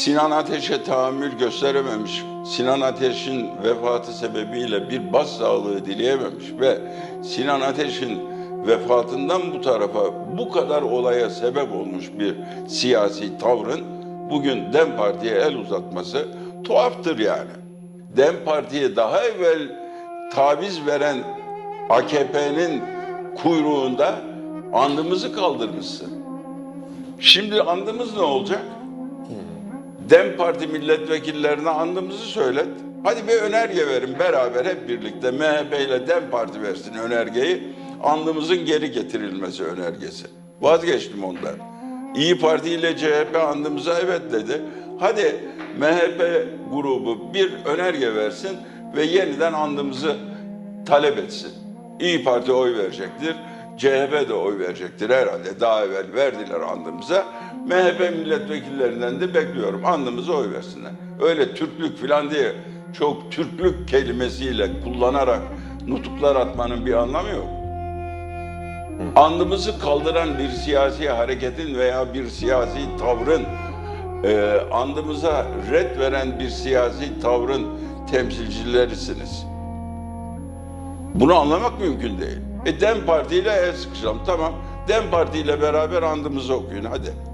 Sinan Ateş'e tahammül gösterememiş, Sinan Ateş'in vefatı sebebiyle bir bas sağlığı dileyememiş ve Sinan Ateş'in vefatından bu tarafa bu kadar olaya sebep olmuş bir siyasi tavrın bugün DEM Parti'ye el uzatması tuhaftır yani. DEM Parti'ye daha evvel taviz veren AKP'nin kuyruğunda andımızı kaldırmışsın. Şimdi andımız ne olacak? DEM Parti milletvekillerine andımızı söylet. Hadi bir önerge verin beraber hep birlikte MHP ile DEM Parti versin önergeyi. Andımızın geri getirilmesi önergesi. Vazgeçtim ondan. İyi Parti ile CHP andımıza evet dedi. Hadi MHP grubu bir önerge versin ve yeniden andımızı talep etsin. İyi Parti oy verecektir. CHP de oy verecektir herhalde. Daha evvel verdiler andımıza. MHP milletvekillerinden de bekliyorum andımıza oy versinler. Öyle Türklük falan diye çok Türklük kelimesiyle kullanarak nutuklar atmanın bir anlamı yok. Andımızı kaldıran bir siyasi hareketin veya bir siyasi tavrın, e, andımıza red veren bir siyasi tavrın temsilcilerisiniz. Bunu anlamak mümkün değil. E Dem Parti ile el sıkışalım. Tamam. Dem Parti ile beraber andımızı okuyun hadi.